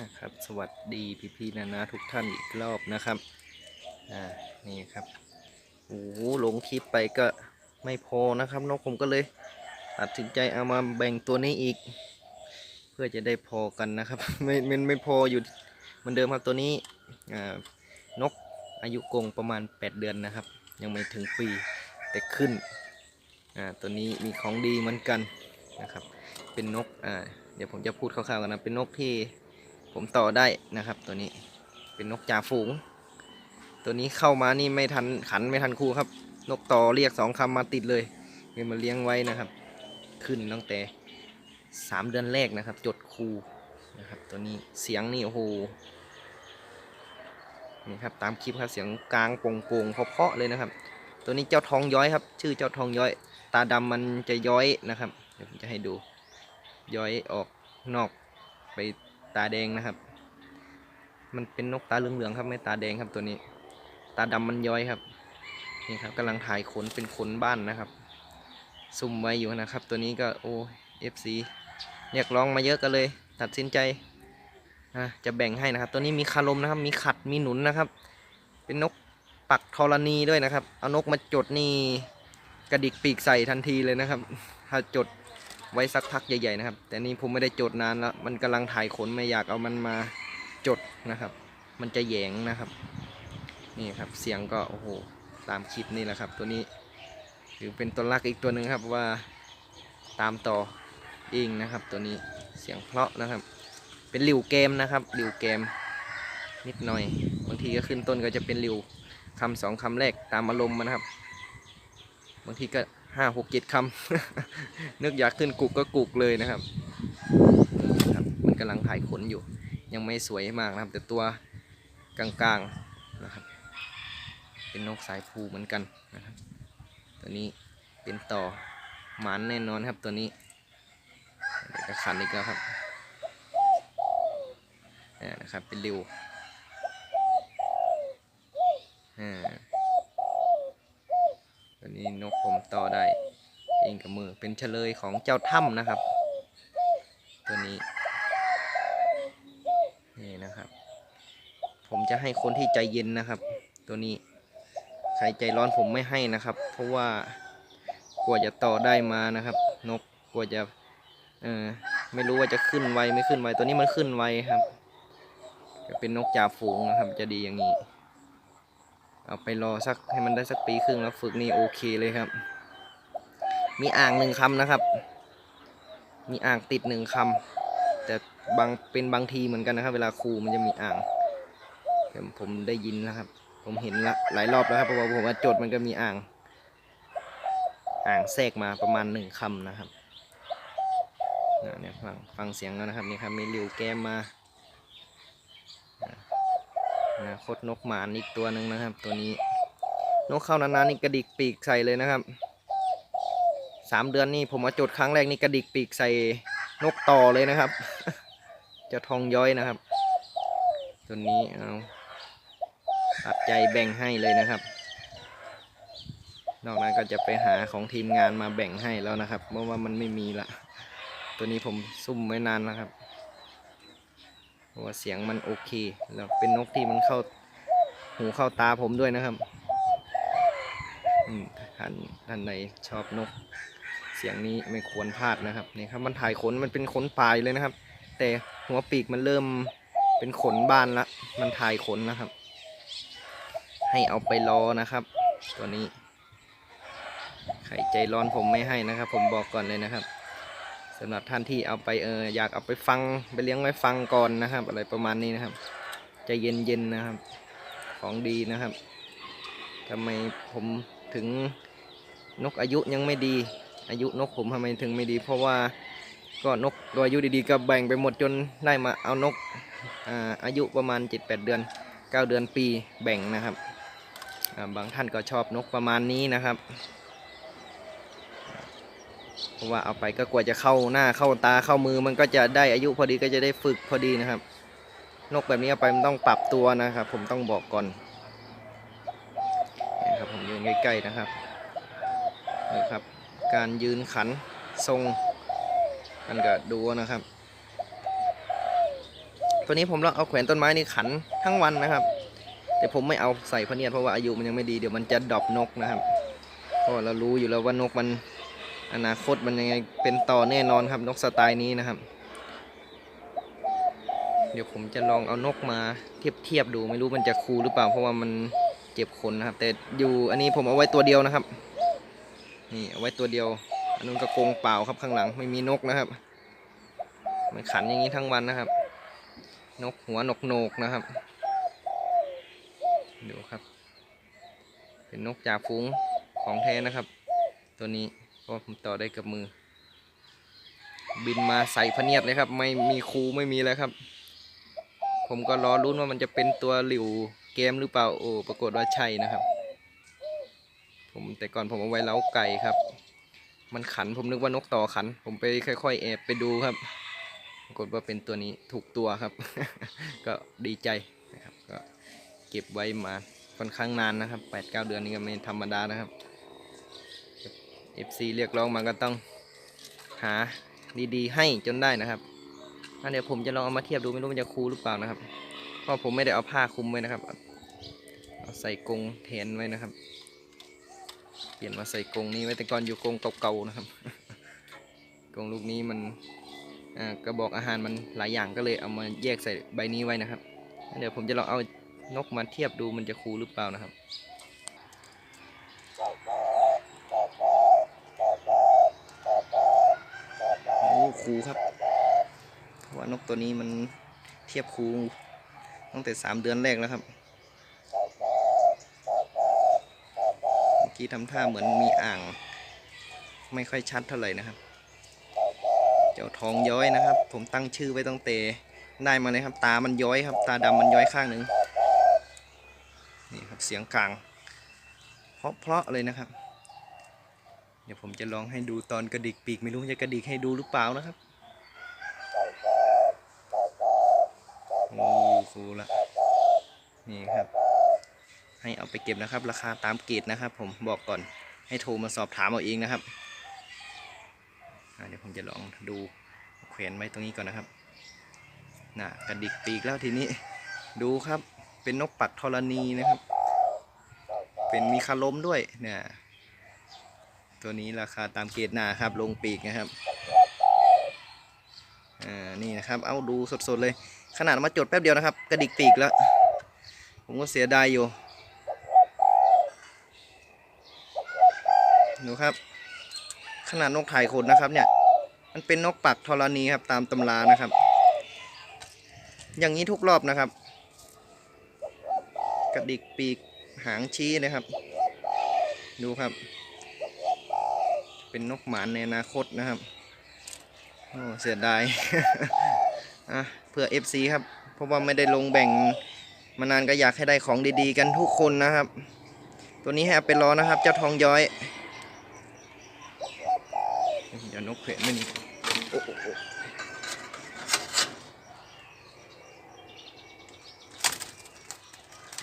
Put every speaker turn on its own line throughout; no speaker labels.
นะครับ สวัสดีพี่ๆนะนะทุกท่านอีกรอบนะครับ อ่า นี่ครับ โอ้โหลงคลิปไปก็ไม่พอนะครับนกผมก็เลยตัดสินใจเอามาแบ่งตัวนี้อีก เพื่อจะได้พอกันนะครับ ไม่ไม่ไม่พออยู่เหมือนเดิมครับตัวนี้อ่านกอายุกงประมาณ 8 เดือนนะครับ ยังไม่ถึงปีแต่ขึ้นอ่าตัวนี้มีของดีเหมือนกันนะครับ เป็นนกอ่าเดี๋ยวผมจะพูดคร่าวๆกันนะเป็นนกที่ ผมต่อได้นะครับ ตัวนี้เป็นนกจ่าฝูง ตัวนี้เข้ามานี่ไม่ทันขันไม่ทันครูครับ นกต่อเรียกสองคำมาติดเลยเลยมาเลี้ยงไว้นะครับ ขึ้นตั้งแต่สามเดือนแรกนะครับ จดครูนะครับ ตัวนี้เสียงนี่โอ้โหนี่ครับตามคลิปครับเสียงกลางโป่งๆเพาะๆเลยนะครับ ตัวนี้เจ้าทองย้อยครับ ชื่อเจ้าทองย้อย ตาดำมันจะย้อยนะครับ เดี๋ยวผมจะให้ดูย้อยออกนอกไป ตาแดงนะครับ มันเป็นนกตาเหลืองๆครับไม่ตาแดงครับตัวนี้ ตาดำมันย้อยครับนี่ครับกำลังถ่ายขนเป็นขนบ้านนะครับซุ่มไว้อยู่นะครับ ตัวนี้ก็โอ้เอฟซีเรียกร้องมาเยอะกันเลย ตัดสินใจะจะแบ่งให้นะครับ ตัวนี้มีคารมนะครับ มีขัดมีหนุนนะครับ เป็นนกปักธรณีด้วยนะครับ เอานกมาจดนี่กระดิกปีกใส่ทันทีเลยนะครับ ถ้าจด ไว้สักพักใหญ่ๆนะครับ แต่นี่ผมไม่ได้จดนานแล้ว มันกำลังถ่ายขนไม่อยากเอามันมาจดนะครับ มันจะแยงนะครับ นี่ครับ เสียงก็โอ้โหตามคลิปนี่แหละครับ ตัวนี้ถือเป็นตัวลักอีกตัวหนึ่งครับว่าตามต่อเองนะครับ ตัวนี้เสียงเพราะนะครับ เป็นหลิวเกมนะครับหลิวเกมนิดหน่อย บางทีก็ขึ้นต้นก็จะเป็นหลิวคำสองคำแรกตามอารมณ์มันนะครับ บางทีก็ ห้าหกเจ็ดคำนึกอยากขึ้นกุกก็กุกเลยนะครับครับ มันกำลังถ่ายขนอยู่ ยังไม่สวยมากนะครับ แต่ตัวกลางๆนะครับ เป็นนกสายภูเหมือนกันนะครับ ตัวนี้เป็นต่อหมานแน่นอนครับตัวนี้เดี๋ยวก็ขันอีกแล้วครับอ่นะครับเป็นริวอ่า ตัวนี้นกผมต่อได้ เองกับมือเป็นเฉลยของเจ้าถ้ำนะครับ ตัวนี้นี่นะครับ ผมจะให้คนที่ใจเย็นนะครับ ตัวนี้ใครใจร้อนผมไม่ให้นะครับ เพราะว่ากลัวจะต่อได้มานะครับ นกกลัวจะเออไม่รู้ว่าจะขึ้นไวไม่ขึ้นไวตัวนี้มันขึ้นไวครับ จะเป็นนกจ่าฝูงนะครับ จะดีอย่างนี้ เอาไปรอสักให้มันได้สักปีครึ่งแล้วฝึกนี่โอเคเลยครับ มีอ่างหนึ่งคำนะครับ มีอ่างติดหนึ่งคำแต่บางเป็นบางทีเหมือนกันนะครับ เวลาครูมันจะมีอ่างผมผมได้ยินนะครับ ผมเห็นละหลายรอบแล้วครับเพราะว่าผมว่าโจทย์มันก็มีอ่าง อ่างแทรกมาประมาณหนึ่งคำนะครับนะเนี่ยฟังฟังเสียงแล้วนะครับนี่ครับมีหลิวแก้มมา นะคดนกหมานอีกตัวหนึ่งนะครับ ตัวนี้ นกเข้านานๆนี่กระดิกปีกใส่เลยนะครับสามเดือนนี่ผมมาจดครั้งแรกนี่กระดิกปีกใส่นกต่อเลยนะครับ จะทองย้อยนะครับ ตัวนี้เอาตัดใจแบ่งให้เลยนะครับนอกนั้นก็จะไปหาของทีมงานมาแบ่งให้แล้วนะครับ เพราะว่ามันไม่มีละ ตัวนี้ผมซุ่มไว้นานนะครับ ราะว่าเสียงมันโอเค แล้วเป็นนกที่มันเข้าหูเข้าตาผมด้วยนะครับท่านท่านใดชอบนก เสียงนี้ไม่ควรพลาดนะครับนี่ครับมันถ่ายขนมันเป็นขนปลายเลยนะครับ แต่หัวปีกมันเริ่มเป็นขนบานละ มันถ่ายขนนะครับ ให้เอาไปรอนะครับ ตัวนี้ ใครใจร้อนผมไม่ให้นะครับ ผมบอกก่อนเลยนะครับ สำหรับท่านที่เอาไปเอออยากเอาไปฟังไปเลี้ยงไว้ฟังก่อนนะครับ อะไรประมาณนี้นะครับใจเย็นๆนะครับ ของดีนะครับทำไมผมถึงนกอายุยังไม่ดี อายุนกผมทำไมถึงไม่ดี เพราะว่าก็นกตัวอายุดีๆก็แบ่งไปหมดจนได้มาเอานกอาอายุประมาณ 7-8 เดือน 9 เดือนปีแบ่งนะครับาบางท่านก็ชอบนกประมาณนี้นะครับ เพราะว่าเอาไปก็กว่าจะเข้าหน้าเข้าตาเข้ามือ มันก็จะได้อายุพอดีก็จะได้ฝึกพอดีนะครับ นกแบบนี้เอาไปมันต้องปรับตัวนะครับ ผมต้องบอกก่อนนี่ครับผมยืนใกล้ๆนะครับนี่ครับ การยืนขันทรงมันก็ดูนะครับ ตัวนี้ผมลองเอาแขวนต้นไม้นี่ขันทั้งวันนะครับ แต่ผมไม่เอาใส่พเนียดเพราะว่าอายุมันยังไม่ดีเดี๋ยวมันจะดรอปนกนะครับเพราะเรารู้อยู่แล้วว่านกมัน อนาคตมันยังไงเป็นต่อแน่นอนครับนกสไตล์นี้นะครับ เดี๋ยวผมจะลองเอานกมาเทียบเทียบดูไม่รู้มันจะคูหรือเปล่า เพราะว่ามันเจ็บขนนะครับ แต่อยู่อันนี้ผมเอาไว้ตัวเดียวนะครับ นี่เอาไว้ตัวเดียว อันนู้นก็กงเปล่าครับข้างหลังไม่มีนกนะครับ มันขันอย่างนี้ทั้งวันนะครับ นกหัวนกโหนกนะครับดูครับ เป็นนกจ่าฟุ้งของแท้นะครับ ตัวนี้ ราะผมต่อได้กับมือ บินมาใส่พเนียดเลยครับ ไม่มีครูไม่มีเลยครับ ผมก็รอรุ้นว่ามันจะเป็นตัวหลิวเกมหรือเปล่าโอ้ปรากฏว่าใช่นะครับ ผมแต่ก่อนผมเอาไว้เล้าไก่ครับ มันขันผมนึกว่านกต่อขัน ผมไปค่อย ๆ แอบไปดูครับปรากฏว่าเป็นตัวนี้ถูกตัวครับ ก็ดีใจนะครับก็เก็บไว้มาค่อนข้างนานนะครับ8ปดเเดือนนี้ก็ไม่ธรรมดานะครับ FC เรียกร้องมาก็ต้องหาดีๆ ให้จนได้นะครับอันเดี๋ยวผมจะลองเอามาเทียบดูไม่รู้มันจะคูลหรือเปล่านะครับ เพราะผมไม่ได้เอาผ้าคลุมไว้นะครับ เอาใส่กรงแทนไว้นะครับ เปลี่ยนมาใส่กรงนี้ไว้แต่ก่อนอยู่กรงเก่าๆนะครับ กรงลูกนี้มันกระบอกอาหารมันหลายอย่างก็เลยเอามาแยกใส่ใบนี้ไว้นะครับ เดี๋ยวผมจะลองเอานกมาเทียบดูมันจะคูลหรือเปล่านะครับ โอ้คูครับเพราะว่านกตัวนี้มันเทียบครูตั้งแต่สามเดือนแรกแล้วครับเมื่อกี้ทำท่าเหมือนมีอ่าง ไม่ค่อยชัดเท่าไหร่นะครับ เจ้าทองย้อยนะครับ ผมตั้งชื่อไว้ตั้งแต่ได้มาเลยครับ ตามันย้อยครับ ตาดำมันย้อยข้างหนึ่งนี่ครับเสียงกลางเพราะเพราะๆเลยนะครับ ดี๋ยวผมจะลองให้ดูตอนกระดิกปีกไม่รู้จะกระดิกให้ดูหรือเปล่านะครับโอ้คูละนี่ครับ ให้เอาไปเก็บนะครับ ราคาตามเกรดนะครับ ผมบอกก่อนให้โทรมาสอบถามเอาเองนะครับเดี๋ยวผมจะลองดูแขวนไว้ตรงนี้ก่อนนะครับน่ะกระดิกปีกแล้วทีนี้ ดูครับ เป็นนกปักธรณีนะครับ เป็นมีคาล้มด้วยเนี่ย ตัวนี้ราคาตามเกรดหนาครับ ลงปีกนะครับอ่านี่นะครับ เอาดูสดๆเลย ขนาดมาจดแป๊บเดียวนะครับ กระดิกปีกแล้ว ผมก็เสียดายอยู่ดูครับ ขนาดนกถ่ายขนนะครับ เนี่ย มันเป็นนกปักธรณีครับ ตามตำรานะครับ อย่างนี้ทุกรอบนะครับ กระดิกปีกหางชี้นะครับ ดูครับ เป็นนกหมานในอนาคตนะครับโอ้เสียดายอะเพื่อ FC ครับ เพราะว่าไม่ได้ลงแบ่งมานานก็อยากให้ได้ของดีๆ กันทุกคนนะครับ ตัวนี้ให้เอาไปรอนะครับ เจ้าทองย้อยเดี๋ยวนกเขวไม่นี่โอ้โอ้โอ้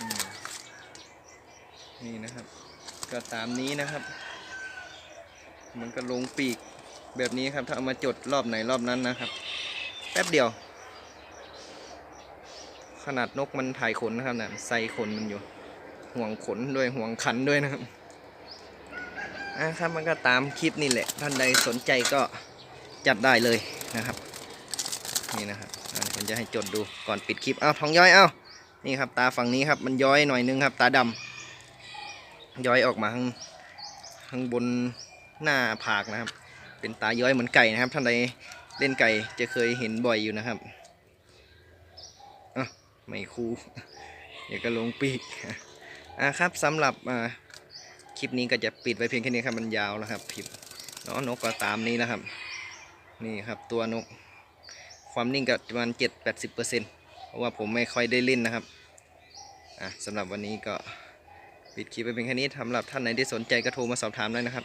อืมนี่นะครับ ก็ตามนี้นะครับ มันก็ลงปีกแบบนี้ครับ ถ้าเอามาจดรอบไหนรอบนั้นนะครับ แป๊บเดียว ขนาดนกมันถ่ายขนนะครับเนี่ยใส่ขนมันอยู่ ห่วงขนด้วยห่วงขันด้วยนะครับอะครับมันก็ตามคลิปนี่แหละ ท่านใดสนใจก็จัดได้เลยนะครับ นี่นะครับผมจะให้จดดูก่อนปิดคลิปอ้าวทองย้อยอ้าวนี่ครับ ตาฝั่งนี้ครับมันย้อยหน่อยนึงครับ ตาดำย้อยออกมาข้างข้างบน หน้าผากนะครับ เป็นตาย้อยเหมือนไก่นะครับท่านใดเล่นไก่จะเคยเห็นบ่อยอยู่นะครับอะไม่คูเดี๋ยวก็ลงปีกอะครับสำหรับอ่าคลิปนี้ก็จะปิดไว้เพียงแค่นี้ครับมันยาวแล้วครับพิมเนาะนกก็ตามนี้นะครับ นี่ครับตัวนก ความนิ่งก็ประมาณเจ็ดแปดสิบเปอร์เซ็นต์เพราะว่าผมไม่ค่อยได้เล่นนะครับอะสำหรับวันนี้ก็ปิดคลิปไปเป็นแค่นี้สำหรับท่านไหนที่สนใจก็โทรมาสอบถามได้นะครับ